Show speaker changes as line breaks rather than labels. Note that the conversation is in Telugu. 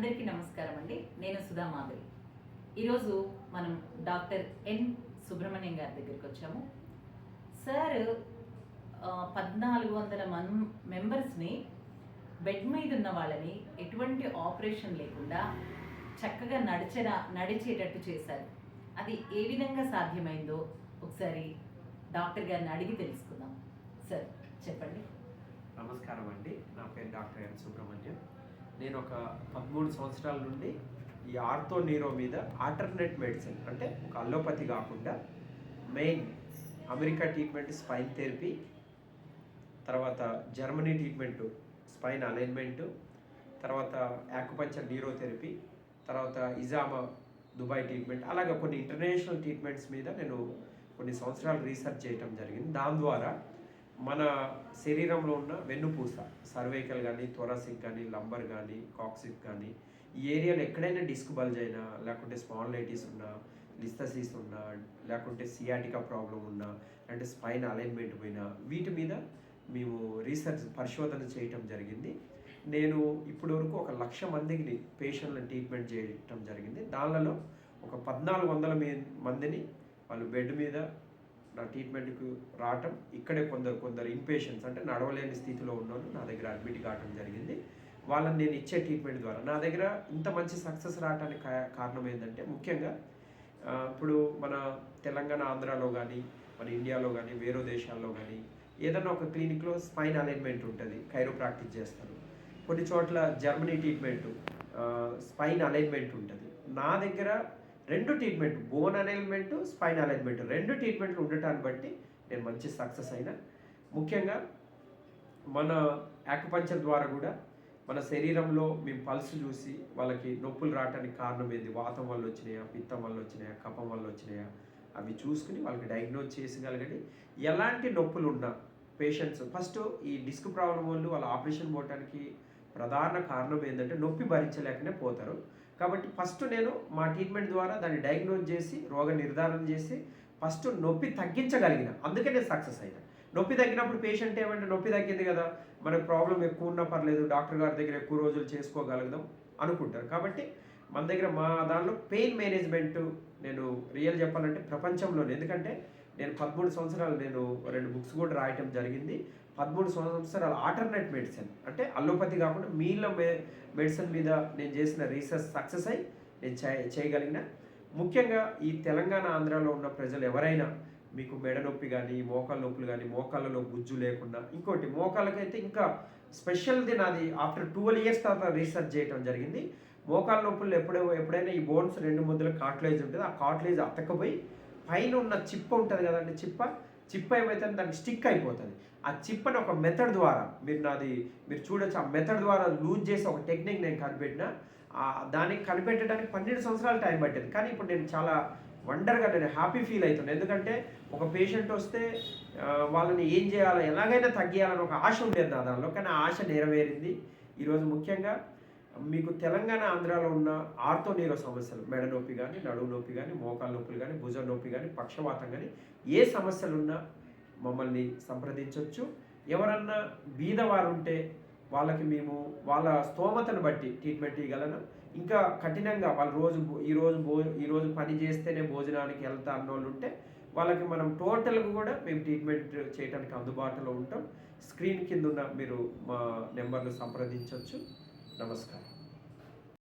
అందరికీ నమస్కారం అండి. నేను సుధా మాధురి ఈరోజు మనం డాక్టర్ ఎన్ సుబ్రహ్మణ్యం గారి దగ్గరికి వచ్చాము. సార్ పద్నాలుగు వందల మన్ మెంబర్స్ని బెడ్ మీద ఉన్న వాళ్ళని ఎటువంటి ఆపరేషన్ లేకుండా చక్కగా నడిచేలా నడిచేటట్టు చేశారు. అది ఏ విధంగా సాధ్యమైందో ఒకసారి డాక్టర్ గారిని అడిగి తెలుసుకుందాం. సార్ చెప్పండి.
నమస్కారం అండి. నా పేరు డాక్టర్ ఎన్ సుబ్రహ్మణ్యం. నేను ఒక పదమూడు సంవత్సరాల నుండి ఈ ఆర్థో నీరో మీద ఆల్టర్నేట్ మెడిసిన్ అంటే ఒక అల్లోపతి కాకుండా main America treatment spine therapy తర్వాత జర్మనీ ట్రీట్మెంటు స్పైన్ అలైన్మెంటు తర్వాత యాక్యుపంచర్ న్యూరోథెరపీ తర్వాత ఇజామా దుబాయ్ ట్రీట్మెంట్ అలాగే కొన్ని ఇంటర్నేషనల్ ట్రీట్మెంట్స్ మీద నేను కొన్ని సంవత్సరాలు రీసెర్చ్ చేయటం జరిగింది. దాని ద్వారా మన శరీరంలో ఉన్న వెన్నుపూస సర్వైకల్ కానీ థొరాసిక్ కానీ లంబర్ కానీ కాక్సిక్ కానీ ఈ ఏరియాలో ఎక్కడైనా డిస్క్ బల్జ్ అయినా లేకుంటే స్పాండ్లైటిస్ ఉన్నా లిస్థసిస్ ఉన్నా లేకుంటే సియాటికా ప్రాబ్లం ఉన్నా అంటే స్పైన్ అలైన్మెంట్ పోయినా వీటి మీద మేము రీసెర్చ్ పరిశోధన చేయటం జరిగింది. నేను ఇప్పటి వరకు ఒక లక్ష మందికి పేషెంట్లను ట్రీట్మెంట్ చేయటం జరిగింది. దానిలో ఒక పద్నాలుగు వందల మందిని వాళ్ళు బెడ్ మీద ట్రీట్మెంట్కు రావటం ఇక్కడే కొందరు కొందరు ఇన్పేషెంట్స్ అంటే నడవలేని స్థితిలో ఉన్నోళ్ళు నా దగ్గర అడ్మిట్ కావటం జరిగింది. వాళ్ళని నేను ఇచ్చే ట్రీట్మెంట్ ద్వారా. నా దగ్గర ఇంత మంచి సక్సెస్ రావడానికి కారణం ఏంటంటే ముఖ్యంగా ఇప్పుడు మన తెలంగాణ ఆంధ్రాలో కానీ మన ఇండియాలో కానీ వేరే దేశాల్లో కానీ ఏదైనా ఒక క్లినిక్లో స్పైన్ అలైన్మెంట్ ఉంటుంది కైరో ప్రాక్టీస్ చేస్తారు. కొన్ని చోట్ల జర్మనీ ట్రీట్మెంట్ స్పైన్ అలైన్మెంట్ ఉంటుంది. నా దగ్గర రెండు treatment bone alignment spine alignment రెండు ట్రీట్మెంట్లు ఉండటాన్ని బట్టి నేను మంచి సక్సెస్ అయినా. ముఖ్యంగా మన యాకుపంచర్ ద్వారా కూడా మన శరీరంలో మేము పల్స్ చూసి వాళ్ళకి నొప్పులు రావడానికి కారణం ఏంది? వాతం వల్ల వచ్చినాయా? పిత్తం వల్ల వచ్చినాయా? కఫం వల్ల వచ్చినాయా? అవి చూసుకుని వాళ్ళకి డయాగ్నోజ్ చేసగలగని ఎలాంటి నొప్పులు ఉన్నా పేషెంట్స్ ఫస్ట్ ఈ డిస్క్ ప్రాబ్లం వాళ్ళు వాళ్ళ ఆపరేషన్ పోవటానికి ప్రధాన కారణం ఏంటంటే నొప్పి భరించలేకనే పోతారు. కాబట్టి ఫస్ట్ నేను మా ట్రీట్మెంట్ ద్వారా దాన్ని డయాగ్నోజ్ చేసి రోగ నిర్ధారణ చేసి ఫస్ట్ నొప్పి తగ్గించగలిగిన. అందుకే నేను సక్సెస్ అయినా. నొప్పి తగ్గినప్పుడు పేషెంట్ ఏమంటే నొప్పి తగ్గింది కదా మనకు ప్రాబ్లం ఎక్కువ ఉన్నా పర్లేదు డాక్టర్ గారి దగ్గర ఎక్కువ రోజులు చేసుకోగలుగుదాం అనుకుంటారు. కాబట్టి మన దగ్గర మా దానిలో పెయిన్ మేనేజ్మెంట్ నేను రియల్ చెప్పాలంటే ప్రపంచంలోనే. ఎందుకంటే నేను పదమూడు సంవత్సరాలు నేను రెండు బుక్స్ కూడా రాయటం జరిగింది. పదమూడు సంవత్సరాలు ఆల్టర్నేట్ మెడిసిన్ అంటే అల్లోపతి కాకుండా మీలో మె మెడిసిన్ మీద నేను చేసిన రీసెర్చ్ సక్సెస్ అయి నేను చే- చేయగలిగిన. ముఖ్యంగా ఈ తెలంగాణ ఆంధ్రాలో ఉన్న ప్రజలు ఎవరైనా మీకు మెడ నొప్పి కానీ మోకాళ్ళ నొప్పులు కానీ మోకాళ్ళలో గుజ్జు లేకుండా ఇంకోటి మోకాళ్ళకైతే ఇంకా స్పెషల్ది నాది ఆఫ్టర్ ట్వెల్వ్ ఇయర్స్ తర్వాత రీసెర్చ్ చేయడం జరిగింది. మోకాళ్ళ నొప్పులు ఎప్పుడో ఎప్పుడైనా ఈ బోన్స్ రెండు ముద్దల కాట్లేజ్ ఉంటుంది. ఆ కాట్లేజ్ అతకపోయి పైన ఉన్న చిప్ప ఉంటుంది కదండి చిప్ప? చిప్ప ఏమైతే దానికి స్టిక్ అయిపోతుంది. ఆ చిప్పని ఒక మెథడ్ ద్వారా మీరు నాది మీరు చూడొచ్చు ఆ మెథడ్ ద్వారా లూజ్ చేసి ఒక టెక్నిక్ నేను కనిపెట్టిన దానికి కనిపెట్టడానికి పన్నెండు సంవత్సరాలు టైం పట్టింది. కానీ ఇప్పుడు నేను చాలా వండర్గా నేను హ్యాపీ ఫీల్ అవుతున్నాను ఎందుకంటే ఒక పేషెంట్ వస్తే వాళ్ళని ఏం చేయాలో ఎలాగైనా తగ్గియాలని ఒక ఆశ ఉండేది నా దానిలో. కానీ ఆ ఆశ నెరవేరింది. ఈరోజు ముఖ్యంగా మీకు తెలంగాణ ఆంధ్రాలో ఉన్న ఆర్తో నీరో సమస్యలు మెడ నొప్పి కానీ నడువు నొప్పి కానీ మోకాలు నొప్పులు కానీ భుజం నొప్పి కానీ పక్షవాతం కానీ ఏ సమస్యలున్నా మమ్మల్ని సంప్రదించవచ్చు ఎవరన్నా బీదవారు ఉంటే వాళ్ళకి మేము వాళ్ళ స్తోమతను బట్టి ట్రీట్మెంట్ ఇవ్వగలను ఇంకా కఠినంగా వాళ్ళు రోజు ఈరోజు భో ఈరోజు పని చేస్తేనే భోజనానికి వెళ్తా అన్న వాళ్ళు ఉంటే వాళ్ళకి మనం టోటల్గా కూడా మేము ట్రీట్మెంట్ చేయడానికి అందుబాటులో ఉంటాం. స్క్రీన్ కింద ఉన్న మీరు మా నెంబర్ను సంప్రదించవచ్చు నమస్కారం